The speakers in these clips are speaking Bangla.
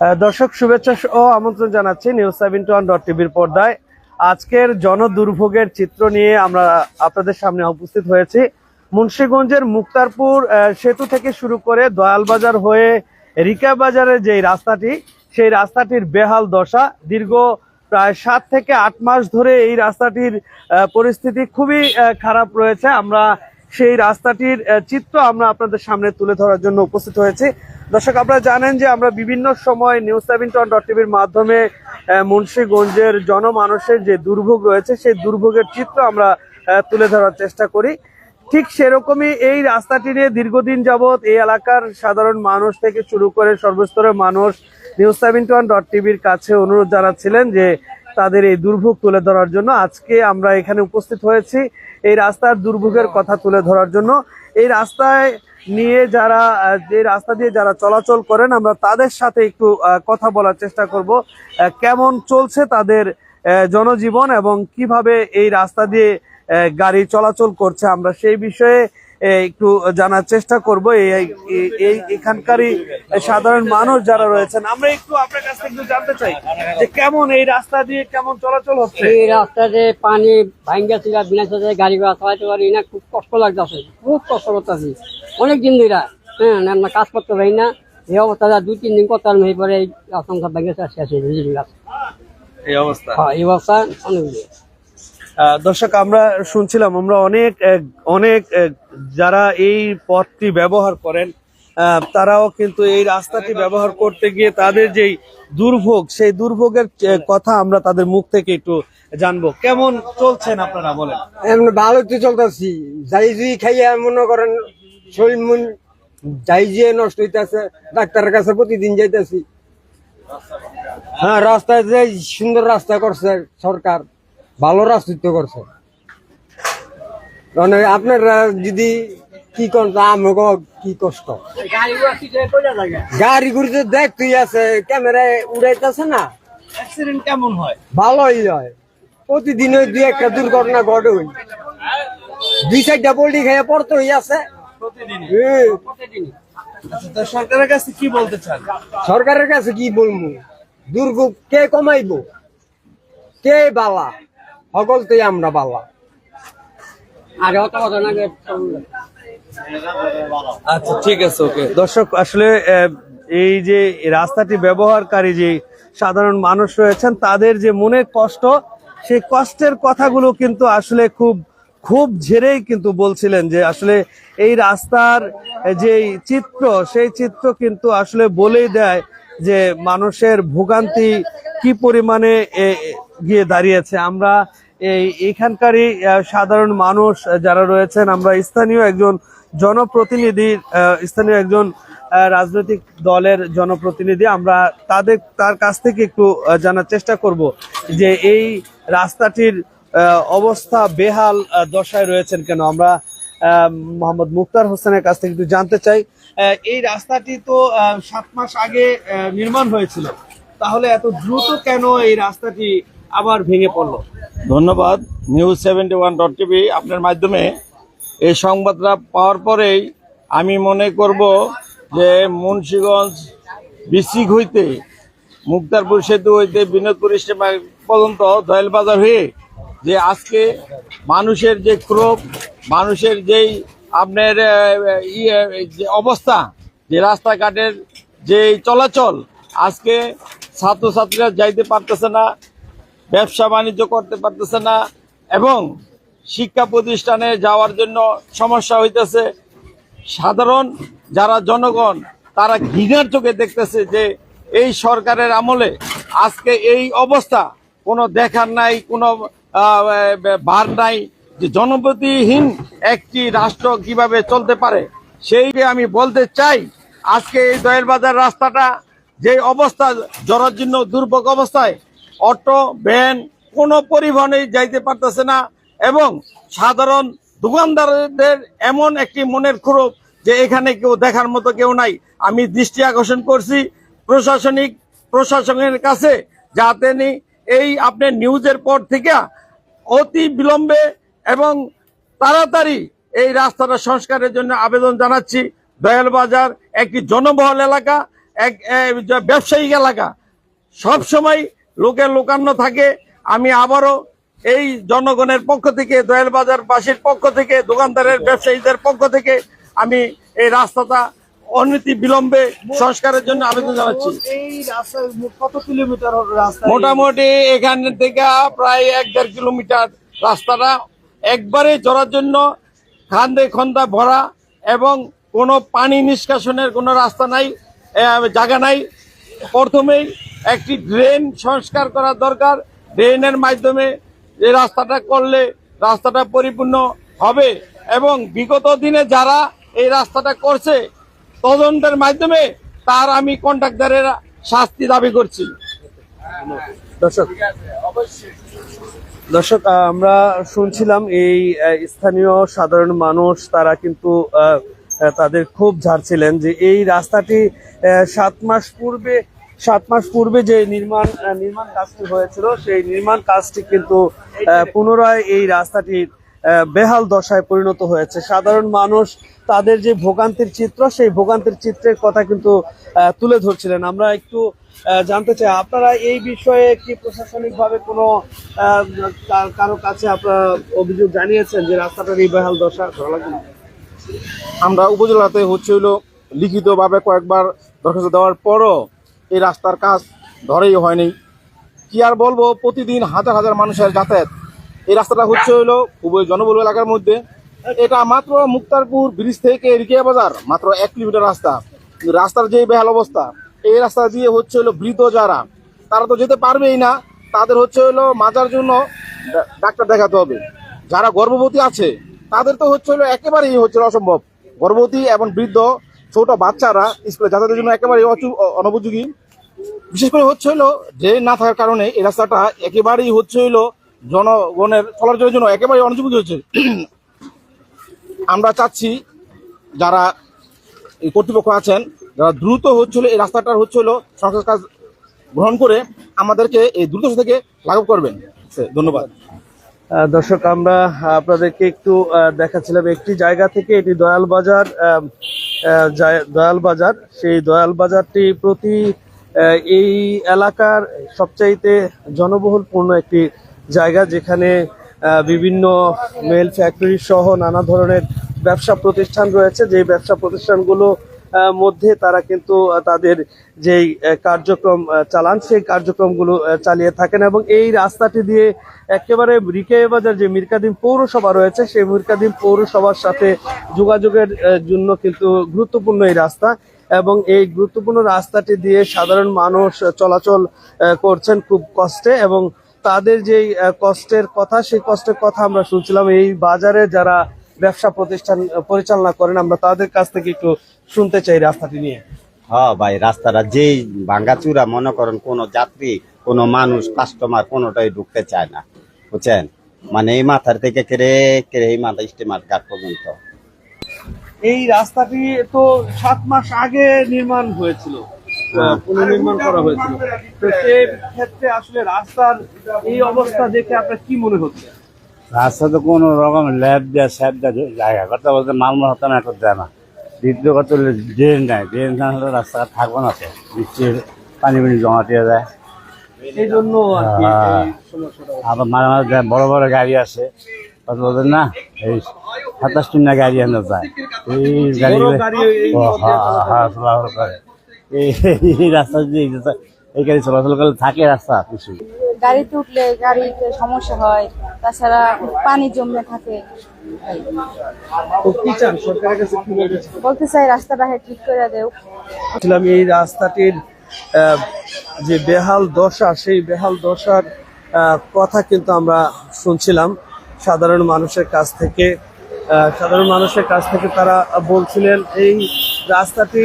দর্শক শুভেচ্ছা ও আমন্ত্রণ জানাচ্ছি news seven two one dot টিভির পর্দায়। আজকের জন চিত্র নিয়ে আমরা আপনাদের সামনে উপস্থিত হয়েছি। মুন্সিগঞ্জের মুক্তারপুর সেতু থেকে শুরু করে দয়ালবাজার হয়ে রিকা বাজারের যে রাস্তাটি, সেই রাস্তাটির বেহাল দশা, দীর্ঘ প্রায় সাত থেকে আট মাস ধরে এই রাস্তাটির পরিস্থিতি খুবই খারাপ রয়েছে। আমরা সেই রাস্তাটির চিত্র আমরা আপনাদের সামনে তুলে ধরার জন্য উপস্থিত হয়েছি। দর্শক, আপনারা জানেন যে আমরা বিভিন্ন সময় নিউজ সেভেন টন ডট টিভির মাধ্যমে মুন্সিগঞ্জের জনমানুষের যে দুর্ভোগ রয়েছে, সেই দুর্ভোগের চিত্র আমরা তুলে ধরার চেষ্টা করি। ঠিক সেরকমই এই রাস্তাটি নিয়ে দীর্ঘদিন যাবৎ এই এলাকার সাধারণ মানুষ থেকে শুরু করে সর্বস্তরের মানুষ নিউজ সেভেন ওয়ান ডট টিভির কাছে অনুরোধ জানাচ্ছিলেন যে তাদের এই দুর্ভোগ তুলে ধরার জন্য। আজকে আমরা এখানে উপস্থিত হয়েছি এই রাস্তার দুর্ভোগের কথা তুলে ধরার জন্য। এই রাস্তায় নিয়ে যারা যে রাস্তা দিয়ে যারা চলাচল করেন, আমরা তাদের সাথে একটু কথা বলার চেষ্টা করব। কেমন চলছে তাদের জনজীবন এবং কীভাবে এই রাস্তা দিয়ে গাড়ি চলাচল করছে আমরা সেই বিষয়ে একটু জানার চেষ্টা করব। এই এখানকারই সাধারণ মানুষ যারা রয়েছেন আমরা একটু আপনার কাছ থেকে একটু জানতে চাই যে কেমন এই রাস্তা দিয়ে কেমন চলাচল হচ্ছে? এই রাস্তা দিয়ে পানি ভাঙ্গা ছিল বিনা সাথে গাড়ি ঘোড়া চালাইতে পারি না খুব কষ্ট লাগতেছে খুব কষ্ট করতেছি। অনেক দিন ধরে হ্যাঁ আমরা কাজ করতে পারি না। এই অবস্থা দুই তিন দিন করতে হয়ে পরে এই রাস্তা ভাঙ্গা শেষ হয়ে এই অবস্থা? হ্যাঁ এই অবস্থা অনেক দর্শক আমরা শুনছিলাম আমরা অনেক অনেক যারা এই পথটি ব্যবহার করেন তারাও কিন্তু এই রাস্তাটি ব্যবহার করতে গিয়ে তাদের যেই দুর্ভোগ, সেই দুর্ভোগের কথা আমরা তাদের মুখ থেকে একটু জানব। কেমন চলছেন আপনারা বলেন? ভালো তো চলতেছি। যাই জুই খাইয়া মনে করেন, শরীর মন যাই যে নষ্ট হইতেছে, ডাক্তারের কাছে প্রতিদিন যাইতেছি। হ্যাঁ রাস্তায় যে সুন্দর রাস্তা করছে সরকার, ভালো রাস্তা করছে। আপনারা যদি কি আমাকে কি কষ্ট। গাড়ি ঘুরতে দেখ তুই আছে ক্যামেরায় উড়াইতেছে না। অ্যাক্সিডেন্ট কেমন হয়? ভালোই হয়। প্রতিদিন ওই দুই একটা দুর্ঘটনা ঘটে ওই। দুই চারটা পোল্ট্রি খেয়ে পড়তে হই আছে। আচ্ছা, সরকারের কাছে কি বলতে চান? সরকারের কাছে কি বলব? দুর্ভোগ কে কমাইবো? কে বালা? সকলতেই আমরা বালা। আচ্ছা ঠিক আছে, ওকে। দর্শক, আসলে এই যে রাস্তাটি ব্যবহারকারী যে সাধারণ মানুষ রয়েছেন, তাদের যে মনের কষ্ট, সেই কষ্টের কথাগুলো কিন্তু আসলে খুব খুব ঝেড়েই কিন্তু বলছিলেন যে আসলে এই রাস্তার যে চিত্র, সেই চিত্র কিন্তু আসলে বলেই দেয় যে মানুষের ভোগান্তি কি পরিমাণে গিয়ে দাঁড়িয়েছে। আমরা এই এখানকারই সাধারণ মানুষ যারা রয়েছেন, আমরা স্থানীয় একজন জনপ্রতিনিধি স্থানীয় একজন রাজনৈতিক দলের জনপ্রতিনিধি, আমরা তাদের, তার কাছ থেকে একটু জানার চেষ্টা করব যে এই রাস্তাটির অবস্থা বেহাল দশায় রয়েছেন কেন? আমরা মোহাম্মদ মুক্তার হোসেনের কাছ থেকে একটু জানতে চাই। এই রাস্তাটি তো সাত মাস আগে নির্মাণ হয়েছিল। তাহলে এত দ্রুত কেন এই রাস্তাটি আবার ভেঙে পড়ল? ধন্যবাদ। News seventy one dot TV আপনার মাধ্যমে এই সংবাদটা পাওয়ার পরেই আমি মনে করব যে মুন্সীগঞ্জ বিসিক হইতে, মুক্তারপুর সেতু হইতে, বিনোদপুর স্টেশন পর্যন্ত দয়াল বাজার হয়ে যে আজকে মানুষের যে ক্রোভ মানুষের যেই আপনার ইয়ে যে অবস্থা, যে রাস্তাঘাটের যে চলাচল, আজকে ছাত্রছাত্রীরা যাইতে পারতেছে না, ব্যবসা বাণিজ্য করতে পারতেছে না, এবং শিক্ষা প্রতিষ্ঠানে যাওয়ার জন্য সমস্যা হইতেছে। সাধারণ যারা জনগণ, তারা ঘৃণার চোখে দেখতেছে যে এই সরকারের আমলে আজকে এই অবস্থা, কোনো দেখার নাই, কোনো ভার নাই, যে জনপ্রতিহীন একটি রাষ্ট্র কীভাবে চলতে পারে। সেইকে আমি বলতে চাই, আজকে এই দয়ের বাজার রাস্তাটা যে অবস্থা, জরাজীর্ণ, দুর্ভোগ অবস্থায় অটো, ভ্যান কোনো পরিবহনে যাইতে পারতেছে না এবং সাধারণ দোকানদারদের এমন একটি মনের ক্ষোভ যে এখানে কেউ দেখার মতো কেউ নাই। আমি দৃষ্টি আকর্ষণ করছি প্রশাসনিক, প্রশাসনের কাছে যাতে নি এই আপনার নিউজের পর থেকে অতি বিলম্বে এবং তাড়াতাড়ি এই রাস্তাটা সংস্কারের জন্য আবেদন জানাচ্ছি। দয়াল বাজার একটি জনবহুল এলাকা এক ব্যবসায়িক এলাকা সব সময় লোকের লোকান্ন থাকে। আমি আবারও এই জনগণের পক্ষ থেকে দয়াল বাজার বাসীর পক্ষ থেকে দোকানদারের ব্যবসায়ীদের পক্ষ থেকে আমি এই রাস্তাটা অনতি বিলম্বে সংস্কারের জন্য আবেদন জানাচ্ছি। এই রাস্তা কত কিলোমিটার মোটামুটি এখান থেকে প্রায় এক দেড় কিলোমিটার রাস্তাটা। একবারে চড়ার জন্য খান্দে খন্দা ভরা এবং কোনো পানি নিষ্কাশনের কোনো রাস্তা নাই। জায়গা নাই। প্রথমেই একটি ড্রেন সংস্কার করা দরকার। ড্রেনের মাধ্যমে এই রাস্তাটা করলে রাস্তাটা পরিপূর্ণ হবে এবং বিগত দিনে যারা এই রাস্তাটা করছে, তদন্তের মাধ্যমে তার আমি কন্ট্রাক্টরের শাস্তি দাবি করছি। দর্শক দর্শক আমরা শুনছিলাম এই স্থানীয় সাধারণ মানুষ, তারা কিন্তু তাদের ক্ষোভ ঝাড়ছিলেন যে এই রাস্তাটি সাত মাস পূর্বে, সাত মাস পূর্বে যে নির্মাণ নির্মাণ কাজটি হয়েছিল, সেই নির্মাণ কাজটি কিন্তু পুনরায় এই রাস্তাটির বেহাল দশায় পরিণত হয়েছে সাধারণ মানুষ তাদের যে ভোগান্তির চিত্র, সেই ভোগান্তির চিত্রের কথা কিন্তু তুলে ধরছিলেন আমরা একটু জানতে চাই, আপনারা এই বিষয়ে কি প্রশাসনিকভাবে কোনো কারও কাছে আপনারা অভিযোগ জানিয়েছেন যে রাস্তাটার এই বেহাল দশা ভালো লাগে না? আমরা উপজেলাতে হচ্ছে হলো লিখিতভাবে কয়েকবার দরখাস্ত দেওয়ার পরও এই রাস্তার কাজ ধরেই হয়নি। কি আর বলব, প্রতিদিন হাজার হাজার মানুষের যাতায়াত। এই রাস্তাটা হচ্ছে হলো খুবই জনবহুল এলাকার মধ্যে। এটা মাত্র মুক্তারপুর ব্রিজ থেকে রিকিয়া বাজার, মাত্র এক কিলোমিটার রাস্তা। রাস্তার যে বেহাল অবস্থা, এই রাস্তা দিয়ে হচ্ছে হলো বৃদ্ধ যারা, তারা তো যেতে পারবেই না। তাদের হচ্ছে হলো মাজার জন্য ডাক্তার দেখাতে হবে। যারা গর্ভবতী আছে তাদের তো হচ্ছে হলো একেবারেই হচ্ছে অসম্ভব। গর্ভবতী এবং বৃদ্ধ ছোট বাচ্চারা স্কুলে যাতায়াতের জন্য অ- অনুপযোগী বিশেষ করে হচ্ছে হলো ড্রেন না থাকার কারণে এই রাস্তাটা একেবারেই হচ্ছে জনগণের চলাচলের জন্য একেবারে অনুপযোগী হচ্ছে। আমরা চাচ্ছি যারা কর্তৃপক্ষ আছেন, যারা দ্রুত হচ্ছে হলো এই রাস্তাটার হচ্ছে হলো সংস্কার কাজ গ্রহণ করে আমাদেরকে এই দ্রুত থেকে লাঘব করবেন। ধন্যবাদ। দর্শক, আমরা আপনাদেরকে একটু দেখাচ্ছিলাম একটি জায়গা থেকে, এটি দয়াল বাজার দয়াল বাজার। সেই দয়াল বাজারটি প্রতি এই এলাকার সবচাইতে জনবহুলপূর্ণ একটি জায়গা, যেখানে বিভিন্ন মেল ফ্যাক্টরি সহ নানা ধরনের ব্যবসা প্রতিষ্ঠান রয়েছে। যে ব্যবসা প্রতিষ্ঠানগুলো মধ্যে তারা কিন্তু তাদের যেই কার্যক্রম চালান সেই কার্যক্রমগুলো চালিয়ে থাকেন এবং এই রাস্তাটি দিয়ে একেবারে রিকেয়া বাজার যে মিরকাদিম পৌরসভা রয়েছে সেই মিরকাদিম পৌরসভার সাথে যোগাযোগের জন্য কিন্তু গুরুত্বপূর্ণ এই রাস্তা এবং এই গুরুত্বপূর্ণ রাস্তাটি দিয়ে সাধারণ মানুষ চলাচল করছেন খুব কষ্টে এবং তাদের আহ, কষ্টের কথা সেই কষ্টের কথা আমরা শুনছিলাম। এই বাজারে যারা ব্যবসা প্রতিষ্ঠান পরিচালনা করেন আমরা তাদের কাছ থেকে একটু শুনতে চাই রাস্তাটি নিয়ে। হ্যাঁ ভাই রাস্তাটা যেই ভাঙ্গাচুরা মনে করেন কোনো যাত্রী কোনো মানুষ কাস্টমার কোনোটাই ঢুকতে চায় না বুঝছেন? মানে এই মাথার থেকে কেড়ে কেড়ে এই মাথা স্টিমার ঘাট পর্যন্ত। এই রাস্তাটি তো সাত মাস আগে নির্মাণ হয়েছিল। পুনর্নির্মাণ করা হয়েছিল। তো সেই ক্ষেত্রে আসলে রাস্তার এই অবস্থা দেখে আপনার কি মনে হচ্ছে? রাস্তা তো কোনো রকম ল্যাব দেওয়া স্যাপ দেওয়া জায়গা। কথা বলতে মাল মহতাম এখন দেয় না। দ্বিতীয় কথা হলো ড্রেন নাই ড্রেন না হলে রাস্তাঘাট থাকব না তো। বৃষ্টির পানি পানি জমা দিয়ে যায় এই জন্য হ্যাঁ। আবার মাঝে মাঝে দেয় বড় বড় গাড়ি আছে কথা বলতেন না? এই সাতাশ টিনা গাড়ি আনা যায় এই গাড়ি বড় গাড়ি এই ও, হ্যাঁ, চলাচল হ্যাঁ, করে। এই রাস্তা দিয়ে এই এই গাড়ি চলাচল করলে থাকে রাস্তা কিছু। গাড়িতে উঠলে গাড়িতে সমস্যা হয়। তাছাড়া পানি জমে থাকে। বলতে চাই রাস্তাটা ঠিক করে দেও। ছিলাম এই রাস্তাটির যে বেহাল দশা সেই বেহাল দশার কথা কিন্তু আমরা শুনছিলাম। সাধারণ মানুষের কাছ থেকে সাধারণ মানুষের কাছ থেকে তারা বলছিলেন এই রাস্তাটি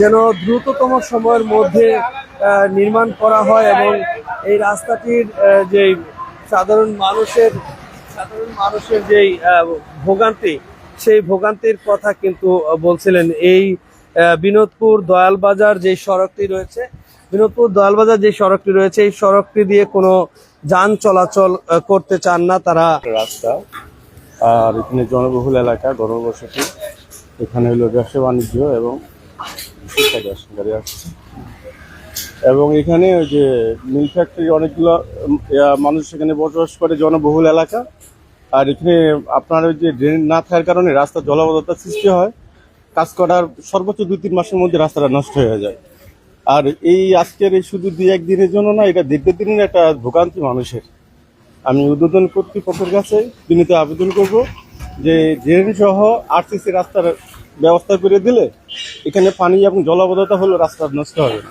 যেন দ্রুততম সময়ের মধ্যে নির্মাণ করা হয় এবং এই রাস্তাটির যে সাধারণ মানুষের সাধারণ মানুষের যেই ভোগান্তি, সেই ভোগান্তির কথা কিন্তু বলছিলেন। এই বিনোদপুর দয়ালবাজার যে সড়কটি রয়েছে, বিনোদপুর দয়ালবাজার যে সড়কটি রয়েছে, এই সড়কটি দিয়ে কোনো যান চলাচল করতে চান না তারা। রাস্তা, আর এখানে জনবহুল এলাকা গণবসতি এখানে হলো ব্যবসা বাণিজ্য এবং গাড়ি আসছে। এবং এখানে ওই যে মিল ফ্যাক্টরি অনেকগুলো মানুষ এখানে বসবাস করে, জনবহুল এলাকা। আর এখানে আপনার ওই যে ড্রেন না থাকার কারণে রাস্তা জলাবদ্ধতার সৃষ্টি হয়। কাজ করার সর্বোচ্চ দুই, তিন মাসের মধ্যে রাস্তাটা নষ্ট হয়ে যায়। আর এই আজকের এই শুধু দুই একদিনের জন্য না, এটা দীর্ঘদিনের একটা ভোগান্তি মানুষের। আমি উদ্বোধন কর্তৃপক্ষের কাছে বিনীত আবেদন করব যে ড্রেন সহ আরসিসি রাস্তার ব্যবস্থা করে দিলে এখানে পানি এবং জলাবদ্ধতা হলে রাস্তা নষ্ট হবে না।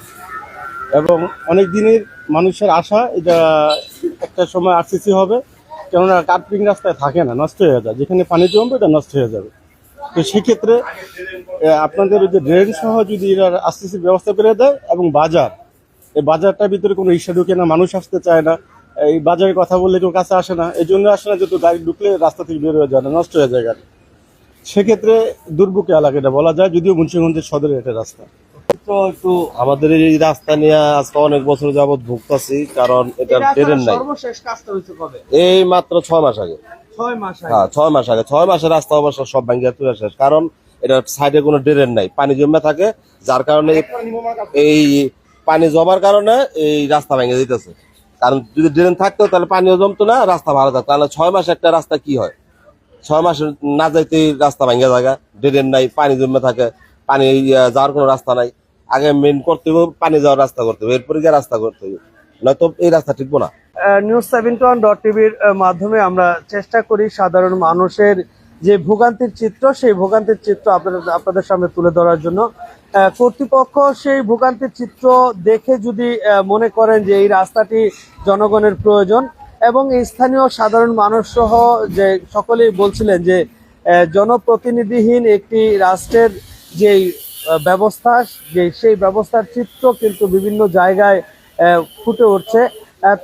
এবং অনেক দিনের মানুষের আশা, এটা একটা সময় আরসিসি হবে। কেননা কার্পিং রাস্তায় থাকে না, নষ্ট হয়ে যায়। যেখানে পানি জমবে, এটা নষ্ট হয়ে যাবে। তো সেক্ষেত্রে আপনাদের ওই যে ড্রেন সহ যদি এরা আরসিসির ব্যবস্থা করে দেয় এবং বাজার, এই বাজারটার ভিতরে কোনো ইস্যা ঢুকে না, মানুষ আসতে চায় না, এই বাজারের কথা বললে কেউ কাছে আসে না, এই জন্য আসে না যেহেতু গাড়ি ঢুকলে রাস্তা থেকে বের হয়ে যায় না নষ্ট হয়ে যায় গাড়ি। সেক্ষেত্রে দুর্ভোগ এলাকা এটা বলা যায়, যদিও মুন্সিগঞ্জের সদরের একটা রাস্তা। তো একটু আমাদের এই রাস্তা নিয়ে আজকে অনেক বছর যাবত ভুগতাছি কারণ এটা নাই। সর্বশেষ কাজটা হয়েছে কবে? এই মাত্র ছয় মাস আগে। ছয় মাস আগে? হ্যাঁ ছয় মাস আগে। ছয় মাসের রাস্তা অবশ্য সব ভাঙ্গিয়া তুলে শেষ কারণ এটা সাইডে কোনো ড্রেন নাই পানি জমে থাকে যার কারণে এই পানি জমার কারণে এই রাস্তা ভেঙে দিতেছে। কারণ যদি ড্রেন থাকতো তাহলে পানিও জমতো না রাস্তা ভালো থাকতো। তাহলে ছয় মাস একটা রাস্তা কি হয়? ছয় মাস না যাইতেই রাস্তা ভেঙে জায়গা ড্রেন নাই পানি জমে থাকে। পানি যাওয়ার কোনো রাস্তা নাই। আগে মেন করতে হবে পানি যাওয়ার রাস্তা করতে হবে এরপরে গিয়ে রাস্তা করতে হবে নয়তো এই রাস্তা টিকবো না নিউজ সেভেন্টি ওয়ান ডট টিভির মাধ্যমে আমরা চেষ্টা করি সাধারণ মানুষের যে ভোগান্তির চিত্র, সেই ভোগান্তির চিত্র আপনাদের আপনাদের সামনে তুলে ধরার জন্য। কর্তৃপক্ষ সেই ভোগান্তির চিত্র দেখে যদি মনে করেন যে এই রাস্তাটি জনগণের প্রয়োজন এবং স্থানীয় সাধারণ মানুষ সহ যে সকলেই বলছিলেন যে জনপ্রতিনিধিহীন একটি রাষ্ট্রের যেই ব্যবস্থা যে সেই ব্যবস্থার চিত্র কিন্তু বিভিন্ন জায়গায় ফুটে উঠছে।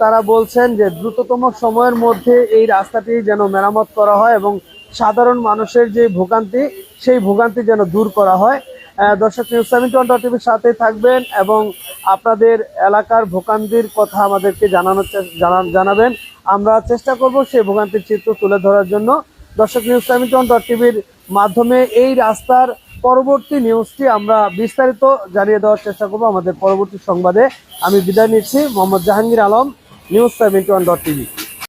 তারা বলছেন যে দ্রুততম সময়ের মধ্যে এই রাস্তাটি যেন মেরামত করা হয় এবং সাধারণ মানুষের যে ভোগান্তি, সেই ভোগান্তি যেন দূর করা হয়। দর্শক নিউজ সেভেন্টি ওয়ান টিভির সাথে থাকবেন এবং আপনাদের এলাকার ভোগান্তির কথা আমাদেরকে জানানোর জানাবেন। আমরা চেষ্টা করব সেই ভোগান্তির চিত্র তুলে ধরার জন্য। দর্শক নিউজ সেভেন্টি ওয়ান টিভির মাধ্যমে এই রাস্তার পরবর্তী নিউজটি আমরা বিস্তারিত জানিয়ে দেওয়ার চেষ্টা করব আমাদের পরবর্তী সংবাদে। আমি বিদায় নিচ্ছি, Mohammad Jahangir Alam news seventy one dot TV